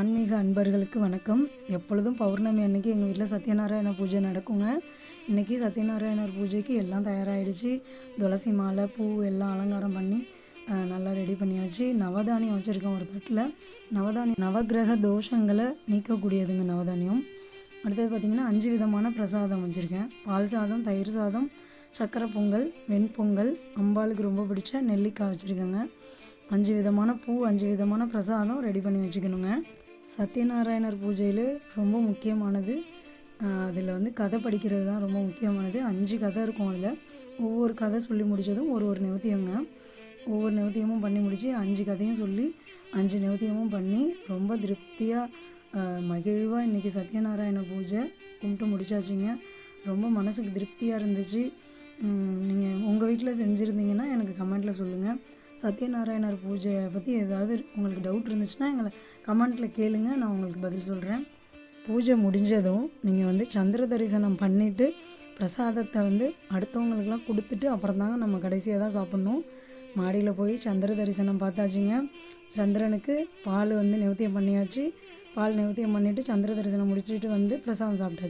ஆன்மீக அன்பர்களுக்கு வணக்கம். எப்பொழுதும் பௌர்ணமி அன்னைக்கு எங்கள் வீட்டில் சத்யநாராயண பூஜை நடக்குங்க. இன்றைக்கி சத்யநாராயணர் பூஜைக்கு எல்லாம் தயாராகிடுச்சு துளசி மாலை பூ எல்லாம் அலங்காரம் பண்ணி நல்லா ரெடி பண்ணியாச்சு. நவதானியம் வச்சுருக்கோம் ஒரு தட்டில். நவதானியம் நவக்கிரக தோஷங்களை நீக்கக்கூடியதுங்க நவதானியம். அடுத்தது பார்த்திங்கன்னா அஞ்சு விதமான பிரசாதம் வச்சுருக்கேன். பால் சாதம் தயிர் சாதம் சக்கரை பொங்கல் வெண்பொங்கல் அம்பாளுக்கு ரொம்ப பிடிச்ச நெல்லிக்காய் வச்சுருக்கேங்க. அஞ்சு விதமான பூ அஞ்சு விதமான பிரசாதம் ரெடி பண்ணி வச்சுக்கணுங்க. சத்யநாராயணர் பூஜையில் ரொம்ப முக்கியமானது. அதில் வந்து கதை படிக்கிறது தான் ரொம்ப முக்கியமானது. அஞ்சு கதை இருக்கும் அதில். ஒவ்வொரு கதை சொல்லி முடித்ததும் ஒரு ஒரு நிவத்தியங்க ஒவ்வொரு நிவத்தியமும் பண்ணி முடித்து அஞ்சு கதையும் சொல்லி அஞ்சு நிவத்தியமும் பண்ணி ரொம்ப திருப்தியாக மகிழ்வாக இன்றைக்கி சத்யநாராயண பூஜை கும்பிட்டு முடிச்சாச்சுங்க. ரொம்ப மனசுக்கு திருப்தியாக இருந்துச்சு. நீங்கள் உங்கள் வீட்டில் செஞ்சுருந்தீங்கன்னா எனக்கு கமெண்ட்டில் சொல்லுங்கள் சத்யநாராயணர் பூஜையை பற்றி ஏதாவது உங்களுக்கு டவுட் இருந்துச்சுன்னா எங்களை கமெண்ட்டில் கேளுங்க. நான் உங்களுக்கு பதில் சொல்கிறேன் பூஜை முடிஞ்சதும் நீங்கள் வந்து சந்திர தரிசனம் பண்ணிவிட்டு பிரசாதத்தை வந்து அடுத்தவங்களுக்கெல்லாம் கொடுத்துட்டு அப்புறம் தாங்க நம்ம கடைசியாக தான் சாப்பிட்ணும். மாடியில் போய் சந்திர தரிசனம் பார்த்தாச்சுங்க. சந்திரனுக்கு பால் வந்து நிவத்தியம் பண்ணியாச்சு. பால் நிவத்தியம் பண்ணிவிட்டு சந்திர தரிசனம் முடிச்சுட்டு வந்து பிரசாதம் சாப்பிட்டாச்சு.